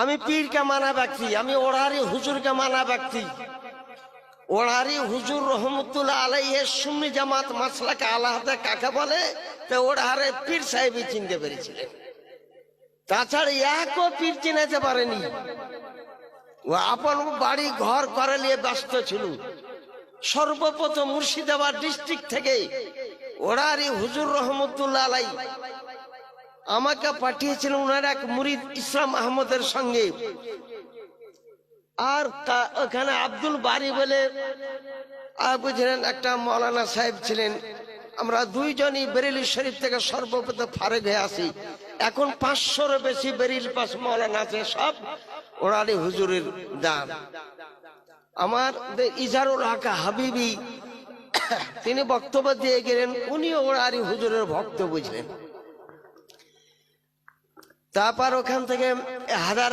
আমি পীরকে মানা ব্যক্তি, আমি ওড়ারি হুজুরকে মানা ব্যক্তি। ওড়ারি হুজুর রহমতুল্লাহ আলাইহের সুন্নি জামাত মাসলাকে আলাদা কাকে বলে? তো ওড়ারে পীর সাহেবই চিনতে পেরেছিলেন। তাছাড়া একও পীর চিনাতে পারেনি। ও আপন বাড়ি ঘর করে নিয়ে ব্যস্ত ছিল। সর্বপ্রথম মুর্শিদাবাদ ডিস্ট্রিক্ট থেকে ওড়ারি হুজুর রহমতুল্লাহ আলাই আমাকে পাঠিয়েছিলেন ওনার এক মুরিদ ইসলাম আহমদের সঙ্গে। আর তা- ওখানে আব্দুল বারি বলে বুঝলেন, একটা মৌলানা সাহেব ছিলেন। আমরা দুইজনই বেরেলি শরীফ থেকে সর্বপ্রথম ফারেক হয়ে আসি। এখন পাঁচশোর বেশি বেরিল পাস মৌলানা আছে, সব ওরালি হুজুরের দান আমার ইজারুল হাকা হাবিবি, তিনি বক্তব্য দিয়ে গেলেন উনি ওরারি হুজুরের ভক্ত বুঝলেন। তারপর ওখান থেকে হাজার